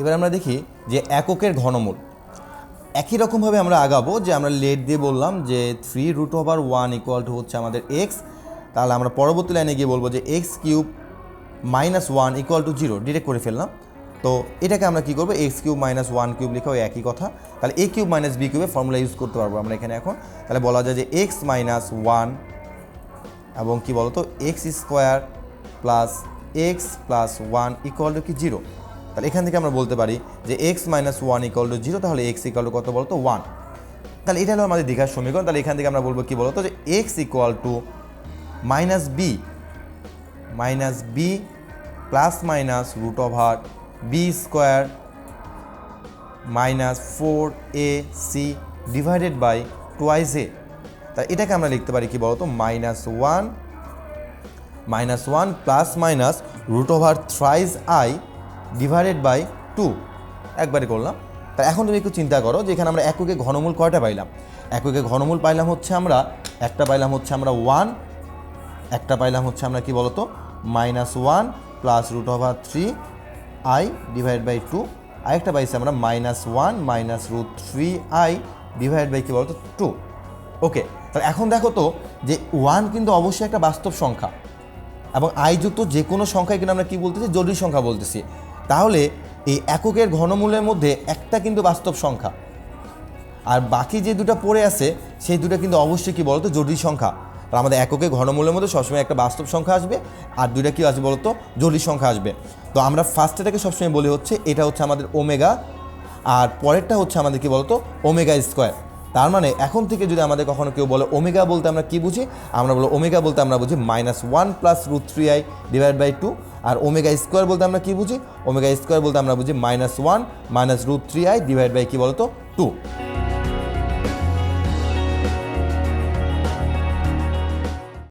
এবার আমরা দেখি যে এককের ঘনমূল। একই রকমভাবে আমরা আগাবো যে আমরা লেট দিয়ে বললাম যে three root over one equal to হচ্ছে আমাদের এক্স তাহলে আমরা পরবর্তী লাইনে গিয়ে বলব যে x cube minus one equal to zero direct করে ফেললাম। তো এটাকে আমরা কী করব? X cube minus one cube লিখে ওই একই কথা। তাহলে এ কিউব মাইনাস বি কিউবে ফর্মুলা ইউজ করতে পারব আমরা এখানে এখন। তাহলে বলা যায় যে এক্স মাইনাস ওয়ান এবং কি বলতো? X square plus x plus one equal to কি? জিরো তাহলে এখান থেকে আমরা বলতে পারি যে x minus one equal to zero তাহলে এক্স ইকুয়াল টু কত বলতো? ওয়ান তাহলে এটা হলো আমাদের দীঘার সমীকরণ। তাহলে এখান থেকে আমরা বলব কী বলতো? যে x equal to minus b minus b plus minus root over b square minus four a c divided by twice a তা এটাকে আমরা লিখতে পারি কি বলতো? Minus one minus one plus minus root over thrice i divided by two একবারে করলাম। তা এখন তুমি একটু চিন্তা করো যে এখানে আমরা এককে ঘনমূল কয়টা পাইলাম? এককে ঘনমূল পাইলাম হচ্ছে আমরা, একটা পাইলাম হচ্ছে আমরা ওয়ান একটা পাইলাম হচ্ছে আমরা কি বলতো? Minus one plus root over three i divide by two আরেকটা পাইছি আমরা minus one minus root three i divide by কি বলতো? টু ওকে তাহলে এখন দেখো তো যে ওয়ান কিন্তু অবশ্যই একটা বাস্তব সংখ্যা। এবং আই যুক্ত যে কোনো সংখ্যায় কিন্তু আমরা কি বলতেছি? জটিল সংখ্যা বলতেছি। তাহলে এই এককের ঘনমূলের মধ্যে একটা কিন্তু বাস্তব সংখ্যা। আর বাকি যে দুটো পড়ে আছে, সেই দুটো কিন্তু অবশ্যই কি বলতো জটিল সংখ্যা। আর আমাদের এককে ঘনমূলের মধ্যে সবসময় একটা বাস্তব সংখ্যা আসবে, আর দুইটা কি আসবে বলতো জটিল সংখ্যা আসবে। তো আমরা ফার্স্টটাকে সবসময় বলি হচ্ছে, এটা হচ্ছে আমাদের ওমেগা, আর পরেরটা হচ্ছে আমাদের কি বলতো ওমেগা স্কোয়ার। তার মানে এখন থেকে যদি আমাদের কখনো কেউ বলে ওমেগা বলতে আমরা কী বুঝি? আমরা বলো ওমেগা বলতে আমরা বুঝি minus one plus root three i divide by two R omega square বলতে আমরা কি বুঝি? ওমেগা স্কোয়ার বলতে আমরা বুঝি minus one minus root three i divide by কি বলতো? টু